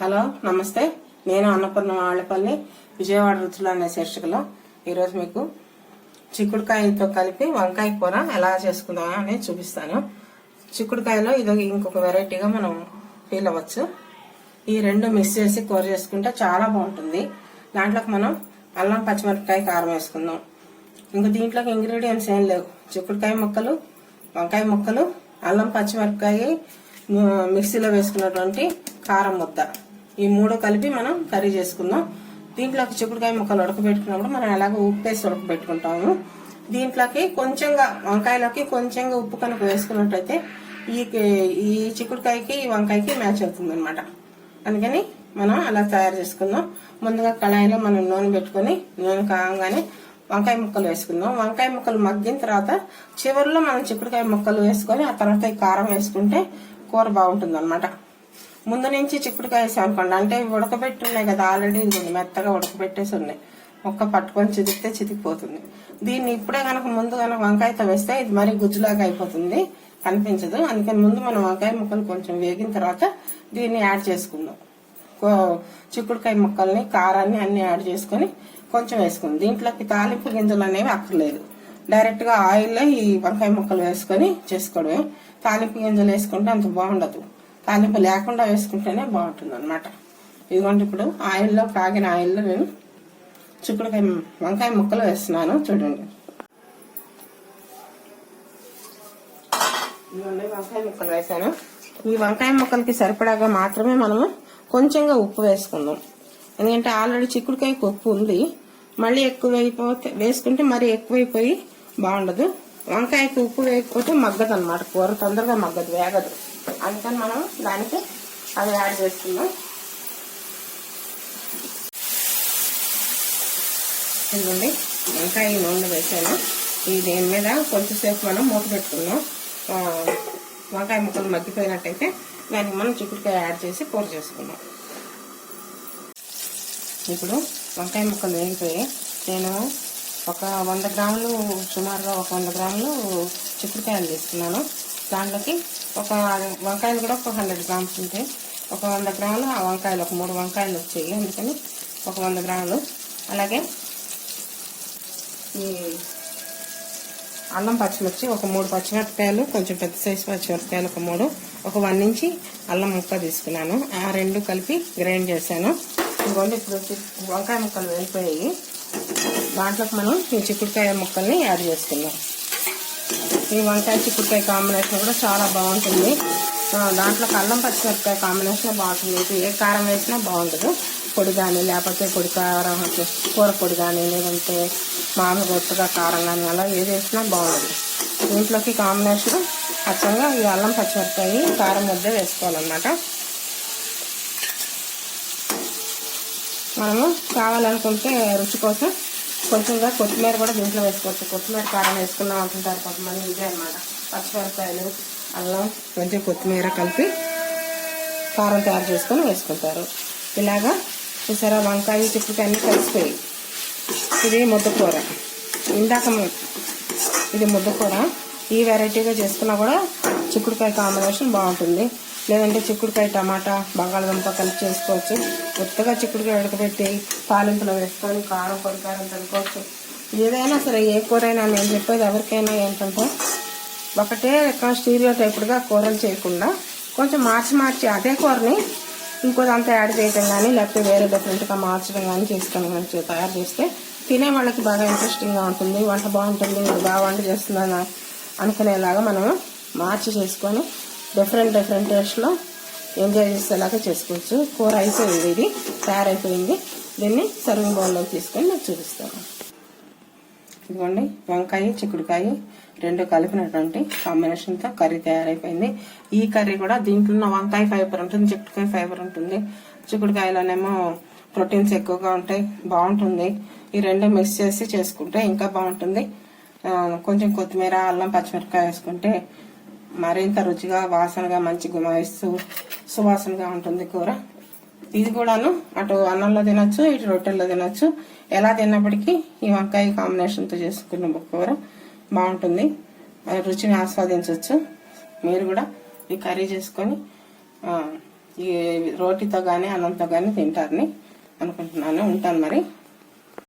Hello నమస్తే. నేను అన్నపూర్ణ ఆళ్ళపల్లి విజయవాడ రుచులు అనే శీర్షికలో. ఈరోజు మీకు చిక్కుడుకాయతో కలిపి వంకాయ కూర ఎలా చేసుకుందామో అనేది చూపిస్తాను. చిక్కుడుకాయలో ఇది ఇంకొక వెరైటీగా మనం ఫీల్ అవ్వచ్చు. ఈ రెండు మిక్స్ చేసి కూర చేసుకుంటే చాలా బాగుంటుంది. దాంట్లోకి మనం అల్లం పచ్చిమిరపకాయ కారం వేసుకుందాం. ఇంక దీంట్లోకి ఇంగ్రీడియంట్స్ ఏం లేవు. చిక్కుడుకాయ ముక్కలు వంకాయ ముక్కలు అల్లం పచ్చిమిరపకాయ మిక్సీలో వేసుకున్నటువంటి కారం ముద్ద. ఈ మూడు కలిపి మనం కర్రీ చేసుకుందాం. దీంట్లోకి చిక్కుడుకాయ ముక్కలు ఉడకబెట్టుకున్నప్పుడు మనం ఎలాగో ఉప్పు వేసి ఉడకబెట్టుకుంటాము. దీంట్లోకి కొంచెంగా వంకాయలోకి కొంచెంగా ఉప్పు కనుక వేసుకున్నట్టయితే ఈ ఈ చిక్కుడుకాయకి ఈ వంకాయకి మ్యాచ్ అవుతుంది అనమాట అందుకని మనం అలా తయారు చేసుకుందాం. ముందుగా కళాయిలో మనం నూనె పెట్టుకొని నూనె కాగానే వంకాయ ముక్కలు వేసుకుందాం. వంకాయ ముక్కలు మగ్గిన తర్వాత చివరిలో మనం చిక్కుడుకాయ ముక్కలు వేసుకొని ఆ తర్వాత కారం వేసుకుంటే కూర బాగుంటుంది అనమాట ముందు నుంచి చిక్కుడుకాయ వేసాం అనుకోండి అంటే ఇవి ఉడకబెట్టి ఉన్నాయి కదా ఆల్రెడీ ఇది మెత్తగా ఉడకబెట్టేసి ఉన్నాయి ఒక్క పట్టుకొని చితికితే చితికిపోతుంది దీన్ని ఇప్పుడే కనుక ముందు కనుక వంకాయతో వేస్తే ఇది మరీ గుజ్జులాగా అయిపోతుంది కనిపించదు. అందుకని ముందు మనం వంకాయ ముక్కలు కొంచెం వేగిన తర్వాత దీన్ని యాడ్ చేసుకుందాం. కో- చిక్కుడుకాయ ముక్కల్ని కారాన్ని అన్ని యాడ్ చేసుకొని కొంచెం వేసుకుందాం. దీంట్లోకి తాలింపు గింజలు అనేవి అక్కర్లేదు. డైరెక్ట్గా ఆయిల్లో ఈ వంకాయ ముక్కలు వేసుకొని చేసుకోవడమే. తాలింపు గింజలు వేసుకుంటే అంత బాగుండదు. తాలింపు లేకుండా వేసుకుంటేనే బాగుంటుంది అనమాట ఇదిగోండి ఇప్పుడు ఆయిల్లో కాగిన ఆయిల్లో నేను చిక్కుడుకాయ వంకాయ ముక్కలు వేస్తున్నాను. చూడండి. ఇదిగోండి వంకాయ ముక్కలు వేసాను ఈ వంకాయ ముక్కలకి సరిపడాగా మాత్రమే మనము కొంచెంగా ఉప్పు వేసుకుందాం. ఎందుకంటే ఆల్రెడీ చిక్కుడుకాయకు ఉప్పు ఉంది. మళ్ళీ ఎక్కువ అయిపోతే వేసుకుంటే మరీ ఎక్కువైపోయి బాగుండదు. వంకాయకి ఉప్పు వేయకపోతే మగ్గదు అనమాట కూర తొందరగా మగ్గదు వేగదు. అందుకని మనం దానికి అవి యాడ్ చేస్తున్నాం ఇదిగోండి వంకాయ నూనె వేసాను. ఈ దీని మీద కొంచెంసేపు మనం మూత పెట్టుకున్నాం వంకాయ ముక్కలు మగ్గిపోయినట్టయితే దానికి మనం చిక్కుడుకాయ యాడ్ చేసి కూర చేసుకున్నాం ఇప్పుడు వంకాయ ముక్కలు వేగిపోయి నేను ఒక వంద గ్రాములు సుమారుగా ఒక వంద గ్రాములు చిక్కుడుకాయలు తీసుకున్నాను. దాంట్లోకి ఒక వంకాయలు కూడా ఒక హండ్రెడ్ గ్రామ్స్ ఉంటాయి ఒక వంద గ్రాములు ఆ వంకాయలు ఒక మూడు వంకాయలు వచ్చాయి. అందుకని ఒక వంద గ్రాములు. అలాగే ఈ అల్లం పచ్చిమిర్చి ఒక మూడు పచ్చిమిరపకాయలు కొంచెం పెద్ద సైజు పచ్చిమిరపకాయలు ఒక మూడు ఒక వన్ ఇంచి అల్లం ముక్క తీసుకున్నాను. ఆ రెండు కలిపి గ్రైండ్ చేశాను. ఇదిగోండి ఇప్పుడు వంకాయ ముక్కలు వెళ్ళిపోయాయి దాంట్లోకి మనం ఈ చిక్కుడుకాయ ముక్కల్ని యాడ్ చేసుకుందాం. ఈ వంకాయ చిక్కుడుకాయ కాంబినేషన్ కూడా చాలా బాగుంటుంది. దాంట్లో అల్లం పచ్చిమిరపకాయ కాంబినేషన్ బాగుంటుంది ఏ కారం వేసినా బాగుంటుంది పొడి కానీ లేకపోతే పొడి కారం కూర పొడి కానీ లేదంటే మామూలు గొప్పగా కారం కానీ అలా ఏది వేసినా బాగుంటుంది దీంట్లోకి కాంబినేషన్ అచ్చంగా ఈ అల్లం పచ్చిమిరపకాయ కారం ముద్ద వేసుకోవాలన్నమాట. మనము కావాలనుకుంటే రుచి కోసం కొంచెంగా కొత్తిమీర కూడా దీంట్లో వేసుకోవచ్చు. కొత్తిమీర కారం వేసుకున్నాం అనుకుంటారు కొంతమంది ఇదే అనమాట పచ్చిమిరపకాయలు అల్లం కొంచెం కొత్తిమీర కలిపి కారం తయారు చేసుకొని వేసుకుంటారు. ఇలాగా చూసారా వంకాయ చిక్కుడుకాయ అన్నీ కలిసిపోయి ఇది ముద్దకూర ఇందాక ఇది ముద్దకూర ఈ వెరైటీగా చేసుకున్నా కూడా చిక్కుడుకాయ కాంబినేషన్ బాగుంటుంది. లేదంటే చిక్కుడుకాయ టమాటా బంగాళదుంప కలిపి చేసుకోవచ్చు. కొత్తగా చిక్కుడుకాయ ఉడకబెట్టి తాలింపులో వేసుకొని కారం పొడికారం తనుకోవచ్చు తినుకోవచ్చు ఏదైనా సరే ఏ కూర అయినా నేను చెప్పేది ఎవరికైనా ఏంటంటే ఒకటే రకం స్టీరియో టైప్గా కూరలు చేయకుండా కొంచెం మార్చి మార్చి అదే కూరని ఇంకోదంతా యాడ్ చేయటం కానీ లేకపోతే వేరే డిఫరెంట్గా మార్చడం కానీ చేసుకొని కానీ తయారు చేస్తే తినే వాళ్ళకి బాగా ఇంట్రెస్టింగ్గా ఉంటుంది. వంట బాగుంటుంది బాగా వంట చేస్తుందని అనుకునేలాగా మనం మార్చి చేసుకొని డిఫరెంట్ డిఫరెంట్ టేస్ట్లో ఎంజాయ్ చేసేలాగా చేసుకోవచ్చు. కూర అయిపోయింది ఇది తయారైపోయింది. దీన్ని సర్వింగ్ బౌల్లోకి తీసుకొని నేను చూపిస్తాను. ఇదిగోండి వంకాయ చిక్కుడుకాయ రెండు కలిపినటువంటి కాంబినేషన్తో కర్రీ తయారైపోయింది. ఈ కర్రీ కూడా దీంట్లో ఉన్న వంకాయ ఫైబర్ ఉంటుంది చిక్కుడుకాయ ఫైబర్ ఉంటుంది. చిక్కుడుకాయలోనేమో ప్రోటీన్స్ ఎక్కువగా ఉంటాయి బాగుంటుంది. ఈ రెండు మిక్స్ చేసి చేసుకుంటే ఇంకా బాగుంటుంది. కొంచెం కొత్తిమీర అల్లం పచ్చిమిరపకాయ వేసుకుంటే మరింత రుచిగా వాసనగా మంచి గుమాయిస్తూ సువాసనగా ఉంటుంది కూర. ఇది కూడాను అటు అన్నంలో తినొచ్చు ఇటు రొట్టెల్లో తినొచ్చు. ఎలా తిన్నప్పటికీ ఈ వంకాయ కాంబినేషన్తో చేసుకున్న కూర బాగుంటుంది. రుచిని ఆస్వాదించవచ్చు మీరు కూడా ఈ కర్రీ చేసుకొని ఈ రోటితో కానీ అన్నంతో కానీ తింటారని అనుకుంటున్నాను. ఉంటాను మరి.